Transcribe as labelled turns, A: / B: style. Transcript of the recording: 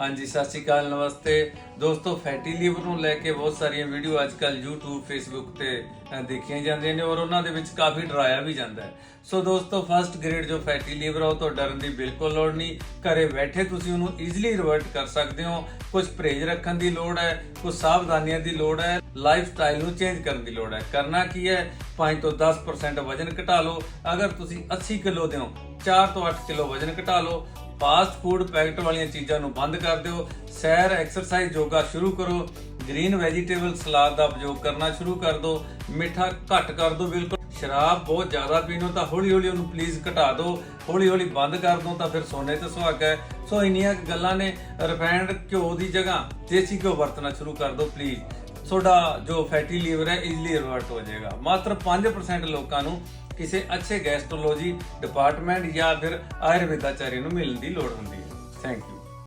A: ਹਾਂਜੀ, ਸਤਿ ਸ਼੍ਰੀ ਅਕਾਲ, ਨਮਸਤੇ। ਦੋਸਤੋ, ਫੈਟੀ ਲੀਵਰ ਨੂੰ ਲੈ ਕੇ ਬਹੁਤ ਸਾਰੀਆਂ ਵੀਡੀਓ ਅੱਜ ਅੱਜਕੱਲ YouTube, Facebook ਤੇ ਦੇਖੀਆਂ ਜਾਂਦੀਆਂ ਨੇ ਔਰ ਉਹਨਾਂ ਦੇ ਵਿੱਚ ਕਾਫੀ ਡਰਾਇਆ ਵੀ ਜਾਂਦਾ ਹੈ। ਸੋ ਦੋਸਤੋ ਫਰਸਟ ਗ੍ਰੇਡ ਜੋ ਫੈਟੀ ਲੀਵਰ ਆ, ਉਹ ਤੋਂ ਡਰਨ ਦੀ ਬਿਲਕੁਲ ਲੋੜ ਨਹੀਂ। ਘਰੇ ਬੈਠੇ ਤੁਸੀਂ ਉਹਨੂੰ ਈਜ਼ੀਲੀ ਰਿਵਰਟ ਕਰ ਸਕਦੇ ਹੋ। ਕੁਝ ਪਰਹੇਜ਼ ਰੱਖਣ ਦੀ ਲੋੜ ਹੈ, ਕੁਝ ਸਾਵਧਾਨੀਆਂ ਦੀ ਲੋੜ ਹੈ ਲਾਈਫ ਸਟਾਈਲ ਨੂੰ ਚੇਂਜ ਕਰਨ ਦੀ ਲੋੜ ਹੈ। ਕਰਨਾ ਕੀ ਹੈ? 5 ਤੋਂ 10% ਵਜਨ ਘਟਾ ਲਓ। ਅਗਰ ਤੁਸੀਂ 80 ਕਿਲੋ ਦੇ ਹੋ 4 ਤੋਂ 8 ਕਿਲੋ ਵਜਨ ਘਟਾ ਲਓ। ਫਾਸਟ ਫੂਡ ਪੈਕਟ ਵਾਲੀਆਂ ਚੀਜ਼ਾਂ ਨੂੰ ਬੰਦ ਕਰ ਦਿਓ। ਸੈਰ ਐਕਸਰਸਾਈਜ਼ ਯੋਗਾ ਸ਼ੁਰੂ ਕਰੋ। ਗ੍ਰੀਨ ਵੈਜੀਟੇਬਲ ਸਲਾਦ ਦਾ ਉਪਯੋਗ ਕਰਨਾ ਸ਼ੁਰੂ ਕਰ ਦਿਓ। ਮਿੱਠਾ ਘੱਟ ਕਰ ਦਿਓ, ਬਿਲਕੁਲ। ਸ਼ਰਾਬ ਬਹੁਤ ਜ਼ਿਆਦਾ ਪੀਣੋ ਤਾਂ ਹੌਲੀ ਹੌਲੀ ਉਹਨੂੰ ਪਲੀਜ਼ ਘਟਾ ਦਿਓ। ਹੌਲੀ ਹੌਲੀ ਬੰਦ ਕਰ ਦਿਓ ਤਾਂ ਫਿਰ ਸੋਨੇ ਤੇ ਸੁਹਾਗਾ ਹੈ। ਸੋ ਇੰਨੀਆਂ ਗੱਲਾਂ ਨੇ। ਰਿਫਾਈਨਡ ਘਿਓ ਦੀ ਜਗ੍ਹਾ ਦੇਸੀ ਘਿਓ ਵਰਤਣਾ ਸ਼ੁਰੂ ਕਰ ਦਿਓ ਪਲੀਜ਼ ਤੁਹਾਡਾ ਜੋ ਫੈਟੀ ਲੀਵਰ ਹੈ ਈਜ਼ੀਲੀ ਰਿਵਰਟ ਹੋ ਜਾਏਗਾ। ਮਾਤਰ 5% ਲੋਕਾਂ ਨੂੰ ਕਿਸੇ ਅੱਛੇ ਗੈਸਟ੍ਰੋਲੋਜੀ ਡਿਪਾਰਟਮੈਂਟ ਜਾਂ ਫਿਰ ਆਯੁਰਵੇਦਾਚਾਰੀ ਨੂੰ ਮਿਲਣ ਦੀ ਲੋੜ ਹੁੰਦੀ ਹੈ। Thank you